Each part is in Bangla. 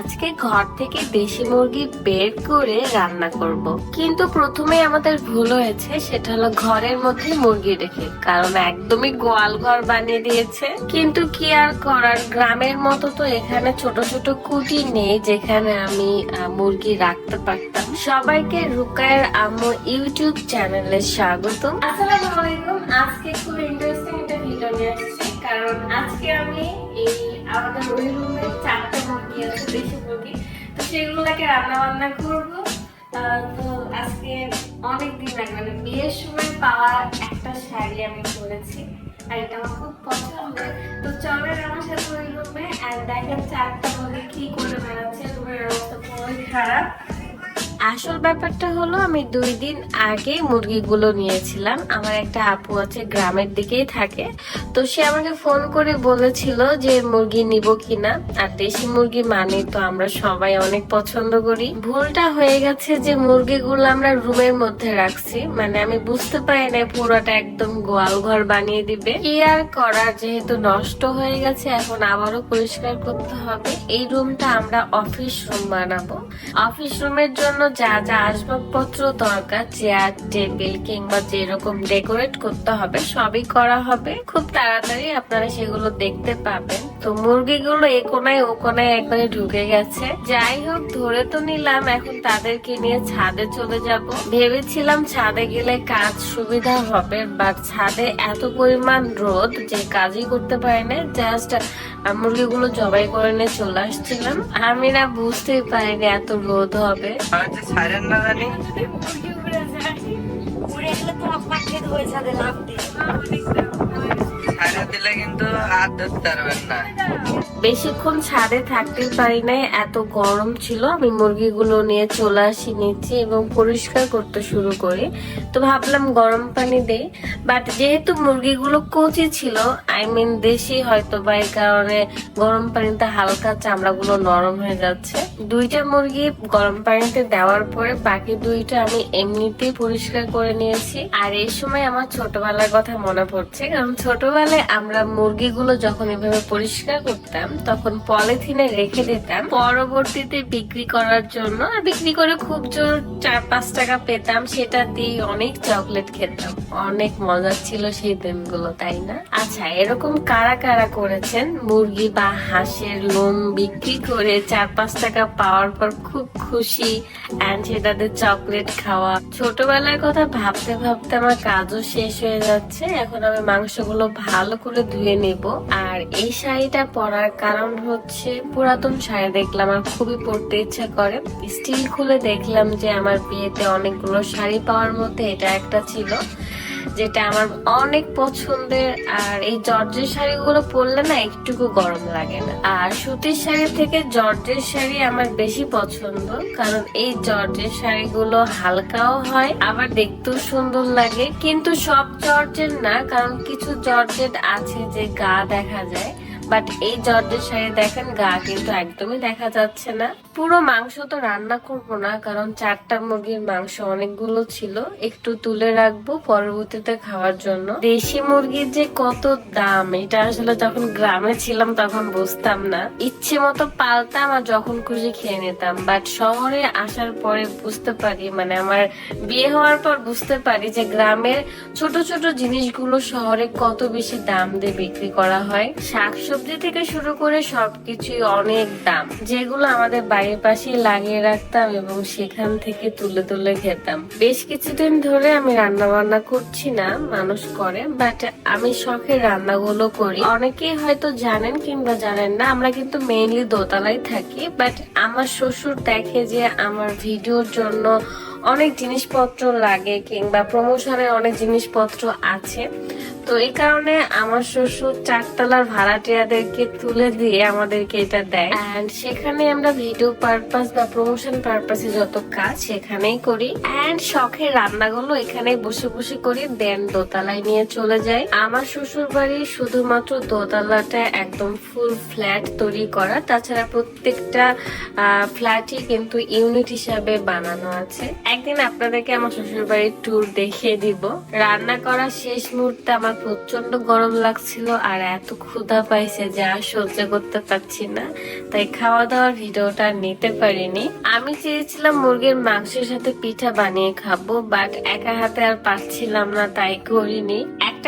আজকে ঘর থেকে দেশি মুরগি বের করে রান্না করব। কিন্তু প্রথমে আমাদের ভুল হয়েছে, সেটা হলো ঘরের মধ্যে মুরগি রেখে। কারণ একদমই গোয়াল ঘর বানিয়ে দিয়েছে। কিন্তু কি আর করার? গ্রামের মতো তো এখানে ছোট ছোট কুটি নেই যেখানে আমি মুরগি রাখতে পারতাম। সবাইকে রুকায়ের আম্মু ইউটিউব চ্যানেলে স্বাগত। আসসালামু আলাইকুম। আজকে খুব ইন্টারেস্টিং একটা ভিডিও নিয়ে আসছি। কারণ আজকে আমি এই আমাদের রুমে তো সেগুলোকে রান্না বান্না করব তো আজকে অনেক দিন আগে মানে বিয়ের সময় পাওয়া একটা শাড়ি আমি পরেছি। আর এটা আমার খুব পছন্দ তো চলেন আমার সাথে ওই রুমে আর দেখা চারটা বলে কি করে বেড়াচ্ছে রুমের অবস্থা খুবই খারাপ। আসল ব্যাপারটা হলো, আমি দুই দিন আগে মুরগিগুলো নিয়েছিলাম। আমার একটা আপু আছে, গ্রামের দিকেই থাকে। তো সে আমাকে ফোন করে বলেছিল যে, মুরগি নিব কিনা? আর দেশি মুরগি মানে তো আমরা সবাই অনেক পছন্দ করি। ভুলটা হয়ে গেছে যে, মুরগিগুলো আমরা রুমের মধ্যে রাখছি। মানে আমি বুঝতে পারি না পুরোটা একদম গোয়াল ঘর বানিয়ে দিবে। কি আর করার, যেহেতু নষ্ট হয়ে গেছে, এখন আবারও পরিষ্কার করতে হবে। এই রুমটা আমরা অফিস রুম বানাবো। অফিস রুমের জন্য যা যা আসবাবপত্র দরকার চেয়ার টেবিল কিংবা যেরকম ডেকোরেট করতে হবে, সবই করা হবে। খুব তাড়াতাড়ি আপনারা সেগুলো দেখতে পাবেন। তো মুরগিগুলো এ কোনায় ও কোনায় একবারে ঢুকে গেছে। যাই হোক ধরে তো নিলাম এখন তাদেরকে নিয়ে ছাদে চলে যাব। ভেবেছিলাম ছাদে গেলে কাজ সুবিধা হবে বাট ছাদে এত পরিমাণ রোদ যে কাজই করতে পারি না। জাস্ট মুরগিগুলো জবাই করে নিয়ে চলে আসছিলাম। আমি না বুঝতেই পারিনি এত রোদ হবে। না জানি। উড়ে গেলে তো আপনাকে হয়ে যাবে লাভ দিলে কিন্তু বেশিক্ষণ ছাদে থাকতে পারি নাই, এত গরম ছিল। আমি মুরগিগুলো নিয়ে চলে আসি নিচে এবং পরিষ্কার করতে শুরু করি। তো ভাবলাম গরম পানি দেই। বাট যেহেতু মুরগিগুলো কচি ছিল আই মিন দেশি হয়তো বা এই কারণে গরম পানিতে হালকা চামড়াগুলো নরম হয়ে যাচ্ছে। দুইটা মুরগি গরম পানিতে দেওয়ার পরে বাকি দুইটা আমি এমনিতেই পরিষ্কার করে নিয়েছি। আর এই সময় আমার ছোটবেলার কথা মনে পড়ছে, কারণ ছোটবেলায় আমরা মুরগিগুলো যখন এভাবে পরিষ্কার করতাম, তখন পলিথিনে রেখে দিতাম। পরবর্তীতে বিক্রি করার জন্য, আর বিক্রি করে খুব জোর চার পাঁচ টাকা পেতাম, সেটা দিয়ে অনেক চকলেট খেতাম। অনেক মজা ছিল সেই দিনগুলো, তাই না? আচ্ছা এরকম কারা কারা করেছেন? মুরগি বা হাঁসের লোম বিক্রি করে চার পাঁচ টাকা পাওয়ার পর খুব খুশি অ্যান্ড সেটাতে চকলেট খাওয়া। ছোটবেলার কথা ভাবতে ভাবতে আমার কাজও শেষ হয়ে যাচ্ছে। এখন আমি মাংসগুলো ভালো করে ধুয়ে নেব। আর এই শাড়িটা পরার কারণ হচ্ছে পুরাতন শাড়ি দেখলাম আর খুবই পরতে ইচ্ছা করে। স্টিল খুলে দেখলাম যে আমার বিয়েতে অনেকগুলো শাড়ি পাওয়ার মধ্যে এটা একটা ছিল। যেটা আমার অনেক পছন্দের, আর এই জর্জের শাড়িগুলো পরলে না একটুকু গরম লাগে না। আর সুতির শাড়ি থেকে জর্জের শাড়ি আমার বেশি পছন্দ, কারণ এই জর্জের শাড়িগুলো হালকাও হয়, আবার দেখতেও সুন্দর লাগে। কিন্তু সব জর্জের না, কারণ কিছু জর্জেট আছে যে গা দেখা যায় বাট এই জর্জের শাড়ি দেখেন গা কিন্তু একদমই দেখা যাচ্ছে না। পুরো মাংস তো রান্না করব না, কারণ চারটা মুরগির মাংস অনেকগুলো ছিল। একটু তুলে রাখব পরবর্তীতে খাওয়ার জন্য। দেশি মুরগির যে কত দাম, এটা আসলে যখন গ্রামে ছিলাম তখন বুঝতাম না। ইচ্ছে মতো পালতাম আর যখন খুশি খেয়ে নিতাম। বাট শহরে আসার পরে বুঝতে পারি মানে আমার বিয়ে হওয়ার পর বুঝতে পারি যে গ্রামের ছোট ছোট জিনিসগুলো শহরে কত বেশি দাম দিয়ে বিক্রি করা হয়। শাকসবজি থেকে শুরু করে সবকিছুই অনেক দাম। যেগুলো আমাদের বাড়ির পাশেই লাগিয়ে রাখতাম এবং সেখান থেকে তুলে তুলে খেতাম। বেশ কিছুদিন ধরে আমি রান্না বান্না করছি না, মানুষ করে বাট আমি শখের রান্নাগুলো করি। অনেকেই হয়তো জানেন কিংবা জানেন না, আমরা কিন্তু মেইনলি দোতলায় থাকি বাট আমার শ্বশুর দেখে যে আমার ভিডিওর জন্য অনেক জিনিসপত্র লাগে কিংবা প্রমোশনের অনেক জিনিসপত্র আছে। তো এই কারণে আমার শ্বশুর চারতলার ভাড়াটিয়াদেরকে তুলে দিয়ে আমাদেরকে এটা দেয়। এন্ড সেখানে আমরা ভিডিও পারপাস বা প্রমোশন পারপাসে যত কাজ সেখানেই করি। এন্ড শখের রান্নাগুলো এখানে বসে বসে করি দেন দোতলায় নিয়ে চলে যাই। আমার শ্বশুর বাড়ি শুধুমাত্র দোতলাটা একদম ফুল ফ্ল্যাট তৈরি করা। তাছাড়া প্রত্যেকটা ফ্ল্যাটই কিন্তু ইউনিট হিসাবে বানানো আছে। একদিন আপনাদেরকে আমার শ্বশুর বাড়ির ট্যুর দেখিয়ে দিব। রান্না করা শেষ মুহূর্তে আমার প্রচণ্ড গরম লাগছিল আর এত ক্ষুধা পাইছে যে আর সহ্য করতে পারছি না। তাই খাওয়া দাওয়ার ভিডিওটা নিতে পারিনি। আমি চেয়েছিলাম মুরগির মাংসের সাথে পিঠা বানিয়ে খাব বাট একা হাতে আর পারছিলাম না, তাই করিনি।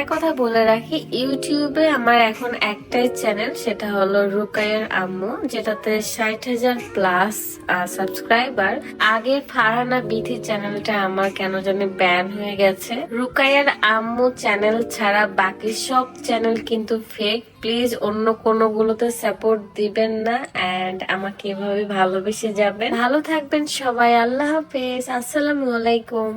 একটা কথা বলে রাখি, ইউটিউবে আমার এখন একটাই চ্যানেল, সেটা হলো রুকায়ের আম্মু, যেটাতে ষাট হাজার প্লাস সাবস্ক্রাইবার আগের ফারহানা বিথি চ্যানেলটা আমার কেন জানি ব্যান হয়ে গেছে। রুকায়ের আম্মু চ্যানেল ছাড়া বাকি সব চ্যানেল কিন্তু ফেক প্লিজ অন্য কোনো গুলোতে সাপোর্ট দিবেন না এন্ড আমাকে এভাবে ভালোবেসে যাবেন। ভালো থাকবেন সবাই, আল্লাহ হাফেজ, আসসালামু আলাইকুম।